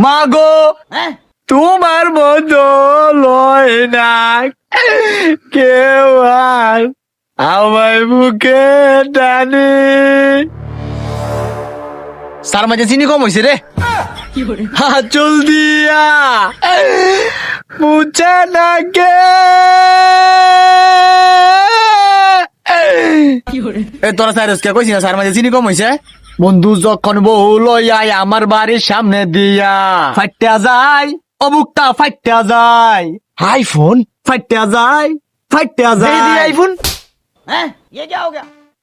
মাগো হ্যাঁ? তোমার মতো লয় না। কেউ আর আমার বুকে টানে। সার মাঝে চিনি কম হয়েছে রে। হাচল দিয়া মুছে না কে। এ তোরা কে কইছি না সার মাঝে চিনি কম হয়েছে বন্ধু যখন বহু লইয়াই আমার বাড়ির সামনে দিয়া ফাইটা যায় অমুকটা ফাইটা যায়। আইফোন ফাইটা যায় ফাইটা যায়। আইফোন হ্যাঁ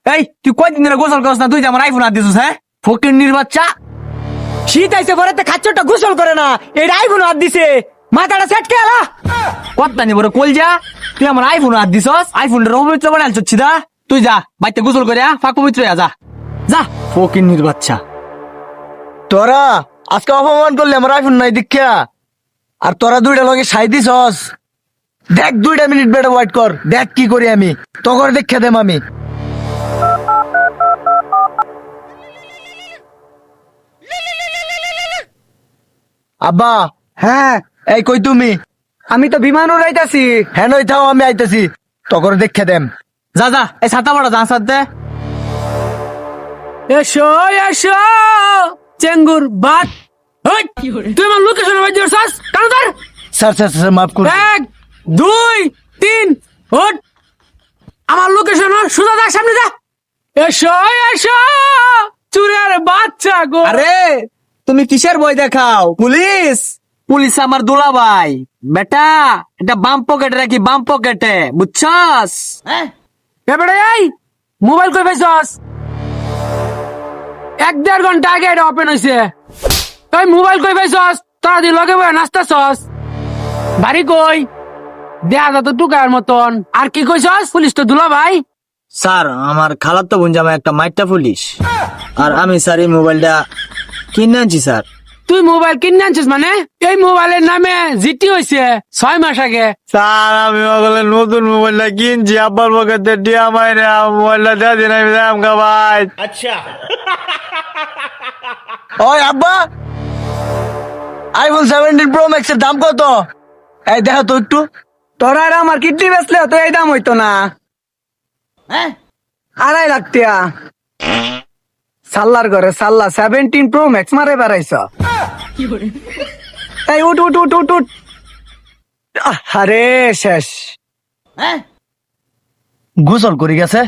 এই তুই কয়দিন ধরে গোসল করছ না? তুই আমার আইফোন আর দিছিস হ্যাঁ? ফকির বাচ্চা। শীত আইসে পরে তো খাচ্চটা গোসল করে না। এটা আইফোন আর দিছে। মাথাটা সেট খেলা কত নি বড় কল যা তুই আমার আইফোন আর দিছস? আইফোনটা রবিত্র বানাইছ দা তুই যা বাইতে গোসল করে ফাঁক পবিত্র যা। যা। ফকির বাচ্চা। তোরা আজকে অপমান করলে আমার আইফোন নাই দীক্ষা। আর তোরা দুইটা লগে সাই দিছস। দেখ দুইটা মিনিট বেটা ওয়েট কর। দেখ কি করি আমি। তখন দেখে দেম আমি। আব্বা হ্যাঁ। এই কই তুমি? আমি তো বিমান উড়াইতাছি হ্যাঁ নই থাও আমি আইতাছি। তখন দেখে দেম। যা যা এই ছাতা বড় যা সাথে এসো এসো। চেঙ্গুর বাত তুই আমার লোকেশন বাজ দিছস কেন ধর। স্যার স্যার স্যার মাফ করুন। এক দুই তিন ওট আমার লোকেশন সুদা দার সামনে যা। এসো এসো। চুরের বাচ্চা গো। আরে তুমি কিসের বই দেখাও? পুলিশ? পুলিশ আমার দুলা ভাই বেটা এটা বাম পকেটে রাখি বাম পকেটে বুঝছস? हैं এবারে এই মোবাইল কই পাইছস? এক দেড় ঘণ্টা আগে এটা ওপেন হইছে। এই মোবাইল কই পাইছস? তোরা দি লগে বয়ে নাচতাছস। বাড়ি কই? দেয়া যা তো টুকার মতন। আর কি কইছস? পুলিশ তো দুলা ভাই। স্যার আমার খালার তো বোন জামাই একটা মাইটটা পুলিশ। আর আমি স্যার এই মোবাইলটা কিনে আনছি স্যার। তুই মোবাইল কিনে আনছিস মানে? এই মোবাইলের নামে জিটি হইছে ছয় মাস আগে। স্যার আমি ওগুলো নতুন মোবাইলটা কিনছি। আব্বার পকেটে দিয়া মাইরে মোবাইলটা দিয়ে দিন আমি দাম ভাই। ওই আব্বা আইফোন সেভেন্টিন প্রো ম্যাক্স এর দাম কত? এই দেখো তো একটু। তোরা আর আমার কিডনি বেচলে তো এই দাম হইতো না। हैं আড়াই লাখ টিয়া। সাল্লার ঘরে সাল্লা সেভেন্টিন প্রো ম্যাক্স মারে বেড়াইছ। এই উঠ উঠ উঠ উঠ উঠ। আরে শেষ। हैं গোসল করি গেছে।